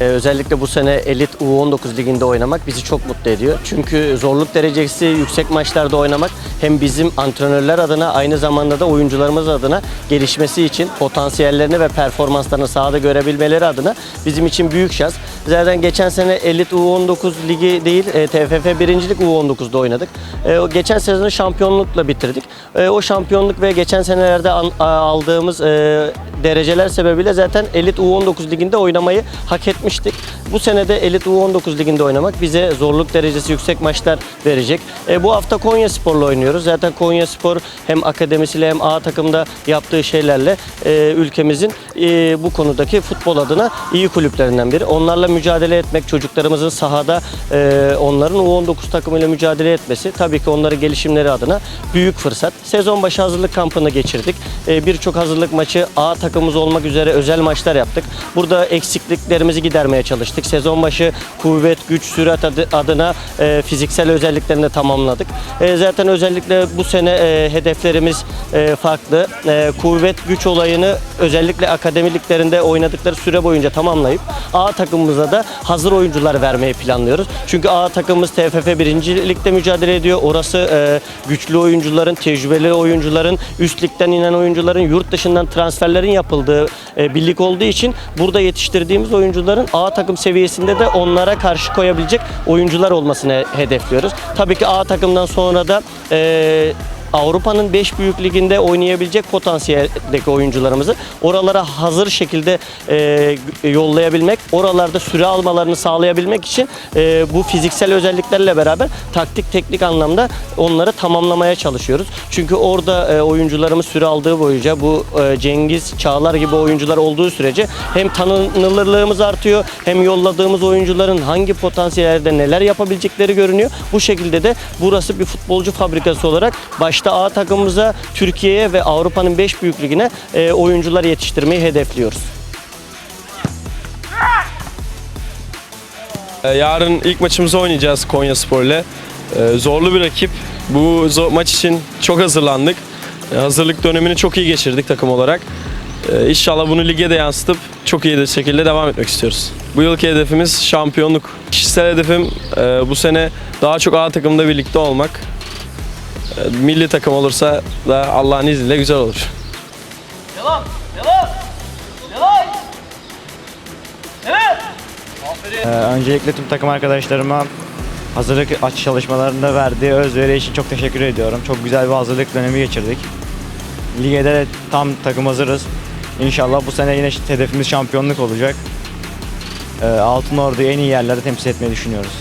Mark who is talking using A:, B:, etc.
A: Ee, özellikle bu sene Elit U19 liginde oynamak bizi çok mutlu ediyor. Çünkü zorluk derecesi yüksek maçlarda oynamak hem bizim antrenörler adına aynı zamanda da oyuncularımız adına gelişmesi için potansiyellerini ve performanslarını sahada görebilmeleri adına bizim için büyük şans. Zaten geçen sene Elit U19 ligi değil e, TFF birincilik U19'da oynadık. E, geçen sezonu şampiyonlukla bitirdik. E, o şampiyonluk ve geçen senelerde an- a- aldığımız e, dereceler sebebiyle zaten Elit U19 liginde oynamayı hak etmiştik. Bu sene de Elit U19 liginde oynamak bize zorluk derecesi yüksek maçlar verecek. E, bu hafta Konya Spor'la oynuyoruz. Zaten Konya Spor hem akademisiyle hem A takımda yaptığı şeylerle e, ülkemizin e, bu konudaki futbol adına iyi kulüplerinden biri. Onlarla mücadele etmek, çocuklarımızın sahada e, onların U19 takımıyla mücadele etmesi tabii ki onların gelişimleri adına büyük fırsat. Sezon başı hazırlık kampını geçirdik. E, Birçok hazırlık maçı A takımımız olmak üzere özel maçlar yaptık. Burada eksikliklerimizi gidermeye çalıştık. Sezon başı kuvvet, güç, sürat adı- adına e, fiziksel özelliklerini de tamamladık. E, zaten özellikle bu sene e, hedeflerimiz e, farklı. E, kuvvet, güç olayını özellikle akademiliklerinde oynadıkları süre boyunca tamamlayıp A takımımıza da hazır oyuncular vermeyi planlıyoruz. Çünkü A takımımız TFF 1. Lig'de mücadele ediyor. Orası e, güçlü oyuncuların, tecrübeli oyuncuların, üst ligden inen oyuncuların, yurt dışından transferlerin yapıldığı e, bir olduğu için burada yetiştirdiğimiz oyuncuların A takım seviyesinde de onlara karşı koyabilecek oyuncular olmasını hedefliyoruz. Tabii ki A takımdan sonra da e, Avrupa'nın 5 büyük liginde oynayabilecek potansiyeldeki oyuncularımızı oralara hazır şekilde e, yollayabilmek, oralarda süre almalarını sağlayabilmek için e, bu fiziksel özelliklerle beraber taktik teknik anlamda onları tamamlamaya çalışıyoruz. Çünkü orada e, oyuncularımız süre aldığı boyunca bu e, Cengiz Çağlar gibi oyuncular olduğu sürece hem tanınırlığımız artıyor hem yolladığımız oyuncuların hangi potansiyellerde neler yapabilecekleri görünüyor. Bu şekilde de burası bir futbolcu fabrikası olarak başta A takımımıza, Türkiye'ye ve Avrupa'nın 5 büyük ligine e, oyuncular yetiştirmeyi hedefliyoruz.
B: Ee, Yarın ilk maçımızı oynayacağız Konya Spor ile. Ee, Zorlu bir rakip. Bu maç için çok hazırlandık. Ee, Hazırlık dönemini çok iyi geçirdik takım olarak. İnşallah bunu lige de yansıtıp çok iyi bir şekilde devam etmek istiyoruz. Bu yılki hedefimiz şampiyonluk. Kişisel hedefim e, bu sene daha çok A takımda birlikte olmak. Milli takım olursa da Allah'ın izniyle güzel olur.
C: Devam. Devam. Devam. Evet.
D: Ee, öncelikle tüm takım arkadaşlarıma hazırlık aç çalışmalarında verdiği özveri için çok teşekkür ediyorum. Çok güzel bir hazırlık dönemi geçirdik. Ligede de tam takım hazırız. İnşallah bu sene yine hedefimiz şampiyonluk olacak. Ee, Altın Ordu'yu en iyi yerlerde temsil etmeyi düşünüyoruz.